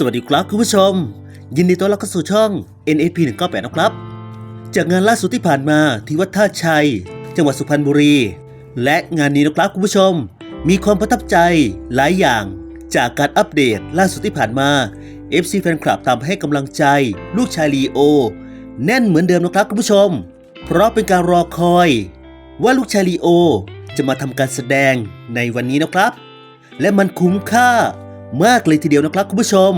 สวัสดีครับคุณผู้ชม ยินดีต้อนรับเข้าสู่ช่อง NSP 198นะครับ จากงานล่าสุดที่ผ่านมาที่วัดท่าชัย จังหวัดสุพรรณบุรี และงานนี้นะครับคุณผู้ชม มีความประทับใจหลายอย่าง จากการอัปเดตล่าสุดที่ผ่านมา FC แฟนคลับตามให้กำลังใจ ลูกชายลีโอ แน่นเหมือนเดิมนะครับคุณผู้ชม เพราะเป็นการรอคอย ว่าลูกชายลีโอ จะมาทำการแสดงในวันนี้นะครับ และมันคุ้มค่า มากเลยทีเดียวนะครับคุณผู้ชม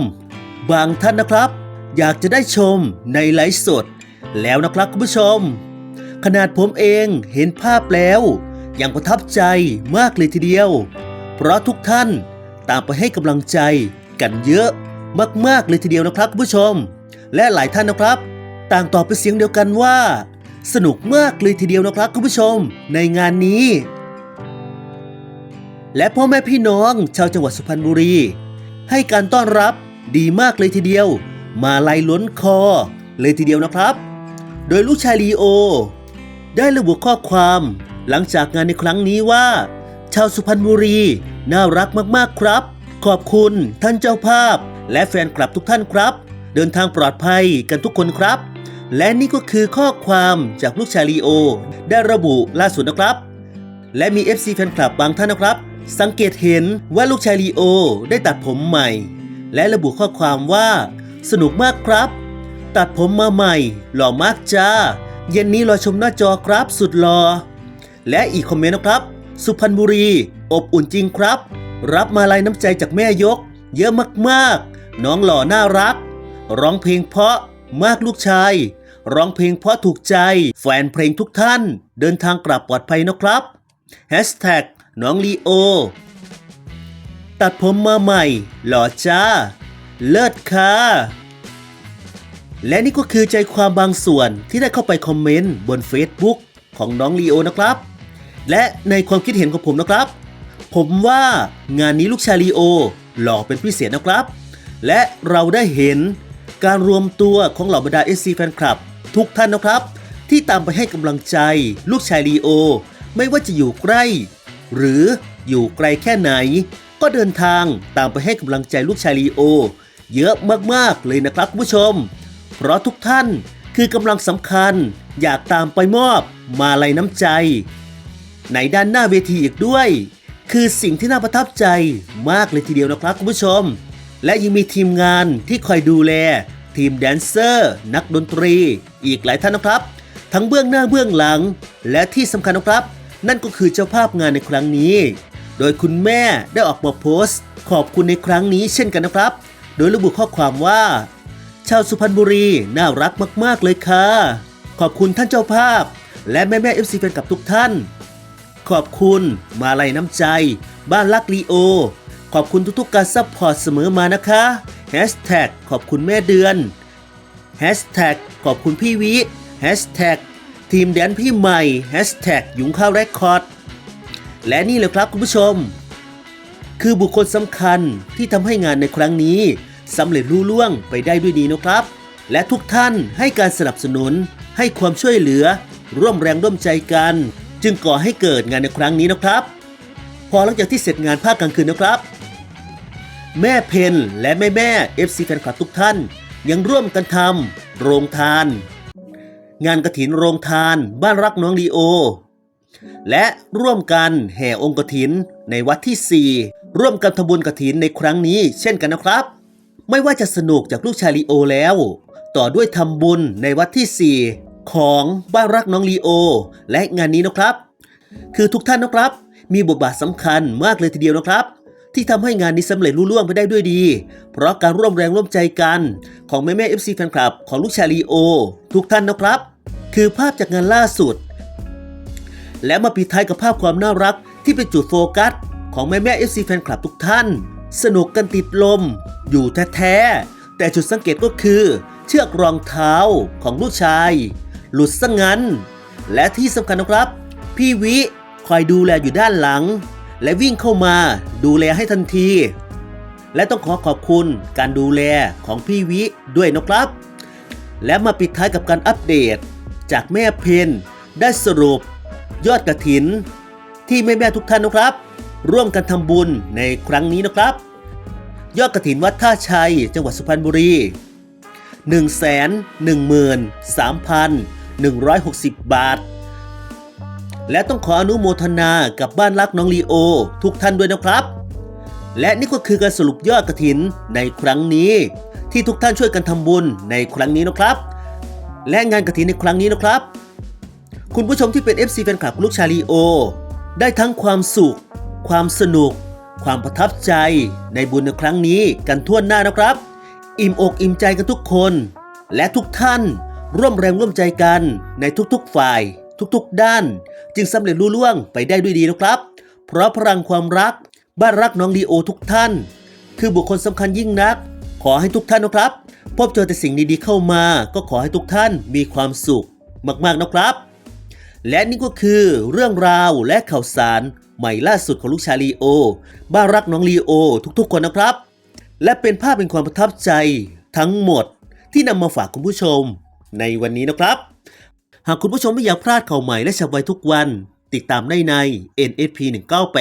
บางท่านนะครับ อยากจะได้ชมในไลฟ์สด แล้วนะครับคุณผู้ชม ขนาดผมเองเห็นภาพแล้ว ยังประทับใจมากเลยทีเดียว เพราะทุกท่านตามไปให้กำลังใจกันเยอะมากๆเลยทีเดียวนะครับคุณผู้ชม และหลายท่านนะครับ ต่างตอบเป็นเสียงเดียวกันว่า สนุกมากเลยทีเดียวนะครับคุณผู้ชม ในงานนี้ และพ่อแม่พี่น้องชาวจังหวัดสุพรรณบุรี ให้การต้อนรับดีมากเลยทีเดียว มาลายล้นคอ เลยทีเดียวนะครับ โดยลูกชายลีโอ ได้ระบุข้อความหลังจากงานในครั้งนี้ว่า ชาวสุพรรณบุรี น่ารักมากๆครับ ขอบคุณท่านเจ้าภาพ และแฟนคลับทุกท่านครับ เดินทางปลอดภัยกันทุกคนครับ และนี่ก็คือข้อความจากลูกชายลีโอ ได้ระบุล่าสุดนะครับ และมี FC แฟนคลับบางท่านนะครับ สังเกตเห็นว่าลูกชายลีโอได้ตัดผมใหม่ และระบุข้อความว่า สนุกมากครับ ตัดผมมาใหม่ หล่อมากจ้า เย็นนี้รอชมหน้าจอครับสุดหลอและอีกคอมเมนต์นะครับ สุพรรณบุรี อบอุ่นจริงครับ รับมาลายน้ำใจจากแม่ยก เยอะมากๆ น้องหล่อน่ารัก ร้องเพลงเพราะมากลูกชายร้องเพลงเพราะถูกใจ แฟนเพลงทุกท่าน เดินทางกลับปลอดภัยนะครับแฮชแท็ก น้องลีโอ ตัดผมมาใหม่ หล่อจ้า เลิศค่ะและนี่ก็คือใจความบางส่วนที่ได้เข้าไปคอมเมนต์บน Facebook ของน้องลีโอนะครับ และในความคิดเห็นของผมนะครับ ผมว่างานนี้ลูกชายลีโอหล่อเป็นพิเศษนะครับ และเราได้เห็นการรวมตัวของเหล่าบรรดา SC แฟนคลับ ทุกท่านนะครับ ที่ตามไปให้กำลังใจลูกชายลีโอ ไม่ว่าจะอยู่ใกล้ หรืออยู่ไกลแค่ไหน ก็เดินทางตามไปให้กำลังใจลูกชายลีโอ เยอะมากๆเลยนะครับคุณผู้ชม เพราะทุกท่านคือกำลังสำคัญอยากตามไปมอบมาลัยน้ำใจ ในด้านหน้าเวทีอีกด้วย คือสิ่งที่น่าประทับใจมากเลยทีเดียวนะครับคุณผู้ชม และยังมีทีมงานที่คอยดูแล ทีมแดนเซอร์ นักดนตรี อีกหลายท่านนะครับ ทั้งเบื้องหน้าเบื้องหลัง และที่สำคัญนะครับ นั่นก็คือเจ้าภาพงานในครั้งนี้ โดยคุณแม่ได้ออกมาโพสต์ ขอบคุณในครั้งนี้เช่นกันนะครับ โดยระบุข้อความว่า ชาวสุพรรณบุรีน่ารักมาก ๆ เลยค่ะ ขอบคุณท่านเจ้าภาพ และแม่แม่เอฟซีแฟนกับทุกท่าน ขอบคุณมาลัยน้ำใจ บ้านลักลีโอ ขอบคุณทุกๆการซัพพอร์ตเสมอมานะคะแฮชแท็กขอบคุณแม่เดือนแฮชแท็กขอบคุณพี่วิแฮชแท็ก ทีมแดนพี่ใหม่แฮชแท็กยุงข้าวแรคคอร์ดและนี่เลยครับคุณผู้ชม คือบุคคลสำคัญที่ทำให้งานในครั้งนี้สำเร็จรุ่ล่วงไปได้ด้วยดีนะครับ และทุกท่านให้การสนับสนุน ให้ความช่วยเหลือ ร่วมแรงร่วมใจกัน จึงก่อให้เกิดงานในครั้งนี้นะครับ พอหลังจากที่เสร็จงานภาคกลางคืนนะครับ แม่เพนและแม่แม่ FC แฟนคลับทุกท่าน ยังร่วมกันทำโรงทาน งานกระถินโรงทาน บ้านรักน้องลีโอ และร่วมกันแห่องค์กฐินในวัดที่ 4 ร่วมกันทำบุญกฐินในครั้งนี้ เช่นกันนะครับ ไม่ว่าจะสนุกจากลูกชายลีโอแล้ว ต่อด้วยทำบุญในวัดที่ 4 ของบ้านรักน้องลีโอ และงานนี้นะครับ คือทุกท่านนะครับ มีบทบาทสำคัญมากเลยทีเดียวนะครับที่ทำให้งานนี้สำเร็จรุ่ล่วงไปได้ด้วยดี เพราะการร่วมแรงร่วมใจกัน ของแม่แม่เอฟซีแฟนคลับ ของลูกชายลีโอ ทุกท่านนะครับ คือภาพจากงานล่าสุด และมาปิดท้ายกับภาพความน่ารักที่เป็นจุดโฟกัส ของแม่แม่เอฟซีแฟนคลับทุกท่าน สนุกกันติดลม อยู่แท้ๆแต่จุดสังเกตก็คือ เชือกรองเท้าของลูกชาย หลุดซะงั้น และที่สำคัญนะครับ พี่วิคอยดูแลอยู่ด้านหลัง และวิ่งเข้ามาดูแลให้ทันทีและต้องขอขอบคุณการดูแลของพี่วิด้วยนะครับ และมาปิดท้ายกับการอัปเดต จากแม่เพนได้สรุป ยอดกระถิน ที่แม่แม่ทุกท่านนะครับ ร่วมกันทำบุญในครั้งนี้นะครับ ยอดกระถินวัดท่าชัย จังหวัดสุพรรณบุรี 113,160 บาท และต้องขออนุโมทนากับบ้านรักน้องลีโอ ทุกท่านด้วยนะครับ และนี่ก็คือการสรุปยอดกระถินในครั้งนี้ ที่ทุกท่านช่วยกันทำบุญในครั้งนี้นะครับ และงานกระถินในครั้งนี้นะครับ คุณผู้ชมที่เป็น FC แฟนคลับลูกชาลีโอ ได้ทั้งความสุข ความสนุก ความประทับใจ ในบุญในครั้งนี้กันทั่วหน้านะครับ อิ่มอกอิ่มใจกันทุกคน และทุกท่านร่วมแรงร่วมใจกันในทุกๆฝ่าย ทุกๆ ด้าน จึงสำเร็จรุ่ล่วงไปได้ด้วยดีนะครับ เพราะพลังความรัก บ้านรักน้องดีโอทุกท่าน คือบุคคลสำคัญยิ่งนัก ขอให้ทุกท่านนะครับ พบเจอแต่สิ่งดีๆเข้ามา ก็ขอให้ทุกท่านมีความสุขมากๆนะครับ และนี่ก็คือเรื่องราวและข่าวสารใหม่ล่าสุดของลูกชายลีโอ บ้านรักน้องลีโอ ทุกๆคนนะครับ และเป็นภาพเป็นความประทับใจทั้งหมดที่นำมาฝากคุณผู้ชม ในวันนี้นะครับ หากคุณผู้ชมไม่อยากพลาดข่าวใหม่และฉับไวทุกวัน ติดตามได้ใน NSP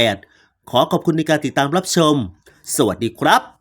198ขอขอบคุณในการติดตามรับชม สวัสดีครับ